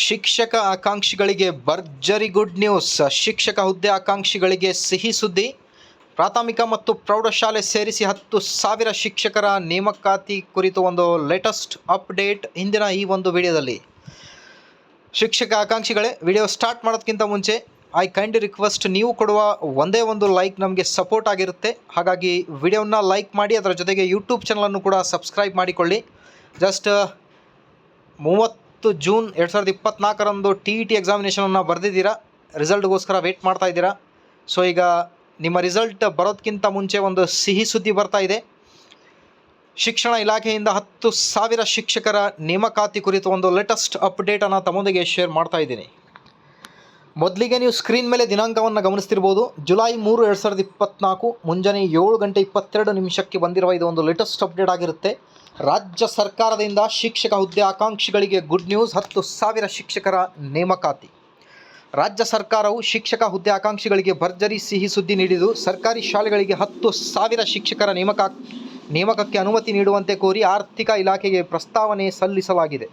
ಶಿಕ್ಷಕ ಆಕಾಂಕ್ಷಿಗಳಿಗೆ ಭರ್ಜರಿ good news. ಶಿಕ್ಷಕ ಹುದ್ದೆ ಆಕಾಂಕ್ಷಿಗಳಿಗೆ ಸಿಹಿ ಸುದ್ದಿ. ಪ್ರಾಥಮಿಕ ಮತ್ತು ಪ್ರೌಢಶಾಲೆ ಸೇರಿಸಿ ಹತ್ತು ಸಾವಿರ ಶಿಕ್ಷಕರ ನೇಮಕಾತಿ ಕುರಿತು ಒಂದು ಲೇಟೆಸ್ಟ್ ಅಪ್ಡೇಟ್ ಹಿಂದಿನ ಈ ಒಂದು ವಿಡಿಯೋದಲ್ಲಿ. ಶಿಕ್ಷಕ ಆಕಾಂಕ್ಷಿಗಳೇ, ವಿಡಿಯೋ ಸ್ಟಾರ್ಟ್ ಮಾಡೋದಕ್ಕಿಂತ ಮುಂಚೆ ಐ ಕೈಂಡ್ ರಿಕ್ವೆಸ್ಟ್ ನೀವು ಕೊಡುವ ಒಂದೇ ಒಂದು ಲೈಕ್ ನಮಗೆ ಸಪೋರ್ಟ್ ಆಗಿರುತ್ತೆ. ಹಾಗಾಗಿ ವಿಡಿಯೋನ ಲೈಕ್ ಮಾಡಿ, ಅದರ ಜೊತೆಗೆ ಯೂಟ್ಯೂಬ್ ಚಾನಲನ್ನು ಕೂಡ ಸಬ್ಸ್ಕ್ರೈಬ್ ಮಾಡಿಕೊಳ್ಳಿ. ಜಸ್ಟ್ ಮೂವತ್ತು ಜೂನ್ ಎರಡು ಸಾವಿರದ ಇಪ್ಪತ್ನಾಲ್ಕರಂದು ಟಿ ಇ ಟಿ ಎಕ್ಸಾಮಿನೇಷನನ್ನು ಬರೆದಿದ್ದೀರಾ? ರಿಸಲ್ಟ್ಗೋಸ್ಕರ ವೆಯ್ಟ್ ಮಾಡ್ತಾ ಇದ್ದೀರಾ? ಸೊ ಈಗ ನಿಮ್ಮ ರಿಸಲ್ಟ್ ಬರೋದಕ್ಕಿಂತ ಮುಂಚೆ ಒಂದು ಸಿಹಿ ಸುದ್ದಿ ಬರ್ತಾ ಇದೆ. ಶಿಕ್ಷಣ ಇಲಾಖೆಯಿಂದ ಹತ್ತು ಸಾವಿರ ಶಿಕ್ಷಕರ ನೇಮಕಾತಿ ಕುರಿತು ಒಂದು ಲೇಟೆಸ್ಟ್ ಅಪ್ಡೇಟನ್ನು ತಮ್ಮೊಂದಿಗೆ ಶೇರ್ ಮಾಡ್ತಾ ಇದ್ದೀನಿ. ಮೊದಲಿಗೆ ನೀವು ಸ್ಕ್ರೀನ್ ಮೇಲೆ ದಿನಾಂಕವನ್ನು ಗಮನಿಸ್ತಿರ್ಬೋದು. ಜುಲೈ ಮೂರು, ಎರಡು ಸಾವಿರದ ಇಪ್ಪತ್ನಾಲ್ಕು, ಮುಂಜಾನೆ ಏಳು ಗಂಟೆ ಇಪ್ಪತ್ತೆರಡು ನಿಮಿಷಕ್ಕೆ ಬಂದಿರುವ ಇದು ಒಂದು ಲೇಟೆಸ್ಟ್ ಅಪ್ಡೇಟ್ ಆಗಿರುತ್ತೆ. ರಾಜ್ಯ ಸರ್ಕಾರದಿಂದ ಶಿಕ್ಷಕ ಹುದ್ದೆ ಆಕಾಂಕ್ಷಿಗಳಿಗೆ ಗುಡ್ ನ್ಯೂಸ್ ಹತ್ತು ಸಾವಿರ ಶಿಕ್ಷಕರ ನೇಮಕಾತಿ. ರಾಜ್ಯ ಸರ್ಕಾರವು ಶಿಕ್ಷಕ ಹುದ್ದೆ ಆಕಾಂಕ್ಷಿಗಳಿಗೆ ಭರ್ಜರಿ ಸಿಹಿ ಸುದ್ದಿ ನೀಡಿದ್ದು, ಸರ್ಕಾರಿ ಶಾಲೆಗಳಿಗೆ ಹತ್ತು ಸಾವಿರ ಶಿಕ್ಷಕರ ನೇಮಕ ನೇಮಕಕ್ಕೆ ಅನುಮತಿ ನೀಡುವಂತೆ ಕೋರಿ ಆರ್ಥಿಕ ಇಲಾಖೆಗೆ ಪ್ರಸ್ತಾವನೆ ಸಲ್ಲಿಸಲಾಗಿದೆ.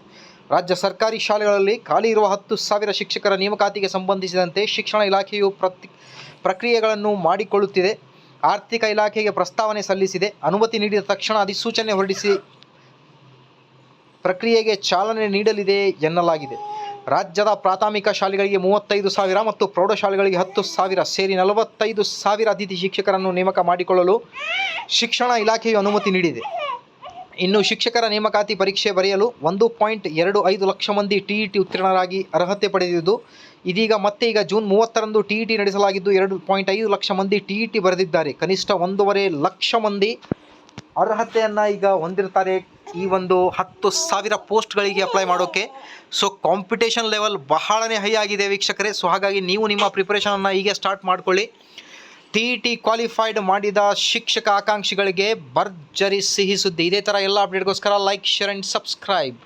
ರಾಜ್ಯ ಸರ್ಕಾರಿ ಶಾಲೆಗಳಲ್ಲಿ ಖಾಲಿ ಇರುವ ಹತ್ತು ಸಾವಿರ ಶಿಕ್ಷಕರ ನೇಮಕಾತಿಗೆ ಸಂಬಂಧಿಸಿದಂತೆ ಶಿಕ್ಷಣ ಇಲಾಖೆಯು ಪ್ರತಿ, ಪ್ರಕ್ರಿಯೆಗಳನ್ನು ಮಾಡಿಕೊಳ್ಳುತ್ತಿದೆ. ಆರ್ಥಿಕ ಇಲಾಖೆಗೆ ಪ್ರಸ್ತಾವನೆ ಸಲ್ಲಿಸಿದೆ. ಅನುಮತಿ ನೀಡಿದ ತಕ್ಷಣ ಅಧಿಸೂಚನೆ ಹೊರಡಿಸಿ ಪ್ರಕ್ರಿಯೆಗೆ ಚಾಲನೆ ನೀಡಲಿದೆ ಎನ್ನಲಾಗಿದೆ. ರಾಜ್ಯದ ಪ್ರಾಥಮಿಕ ಶಾಲೆಗಳಿಗೆ ಮೂವತ್ತೈದು ಸಾವಿರ ಮತ್ತು ಪ್ರೌಢಶಾಲೆಗಳಿಗೆ ಹತ್ತು ಸಾವಿರ ಸೇರಿ ನಲವತ್ತೈದು ಸಾವಿರ ಅತಿಥಿ ಶಿಕ್ಷಕರನ್ನು ನೇಮಕ ಮಾಡಿಕೊಳ್ಳಲು ಶಿಕ್ಷಣ ಇಲಾಖೆಯು ಅನುಮತಿ ನೀಡಿದೆ. ಇನ್ನು ಶಿಕ್ಷಕರ ನೇಮಕಾತಿ ಪರೀಕ್ಷೆ ಬರೆಯಲು ಒಂದು ಪಾಯಿಂಟ್ ಎರಡು ಐದು ಲಕ್ಷ ಮಂದಿ ಟಿಇಟಿ ಉತ್ತೀರ್ಣರಾಗಿ ಅರ್ಹತೆ ಪಡೆದಿದ್ದು, ಇದೀಗ ಮತ್ತೆ ಈಗ ಜೂನ್ ಮೂವತ್ತರಂದು ಟಿಇಟಿ ನಡೆಸಲಾಗಿದ್ದು ಎರಡು ಪಾಯಿಂಟ್ ಐದು ಲಕ್ಷ ಮಂದಿ ಟಿಇಟಿ ಬರೆದಿದ್ದಾರೆ. ಕನಿಷ್ಠ ಒಂದೂವರೆ ಲಕ್ಷ ಮಂದಿ ಅರ್ಹತೆಯನ್ನು ಈಗ ಹೊಂದಿರ್ತಾರೆ ಈ ಒಂದು ಹತ್ತು ಸಾವಿರ ಪೋಸ್ಟ್ಗಳಿಗೆ ಅಪ್ಲೈ ಮಾಡೋಕ್ಕೆ ಸೊ, ಕಾಂಪಿಟೇಷನ್ ಲೆವೆಲ್ ಬಹಳನೇ ಹೈ ಆಗಿದೆ ವೀಕ್ಷಕರೇ. ಸೊ, ಹಾಗಾಗಿ ನೀವು ನಿಮ್ಮ ಪ್ರಿಪ್ರೇಷನನ್ನು ಈಗ ಸ್ಟಾರ್ಟ್ ಮಾಡ್ಕೊಳ್ಳಿ. ಟಿ ಇ ಟಿ ಕ್ವಾಲಿಫೈಡ್ ಮಾಡಿದ ಶಿಕ್ಷಕ ಆಕಾಂಕ್ಷಿಗಳಿಗೆ ಭರ್ಜರಿ ಸಿಹಿ ಸುದ್ದಿ. ಇದೇ ಥರ ಎಲ್ಲ ಅಪ್ಡೇಟ್ಗೋಸ್ಕರ ಲೈಕ್ ಶೇರ್ ಆ್ಯಂಡ್ ಸಬ್ಸ್ಕ್ರೈಬ್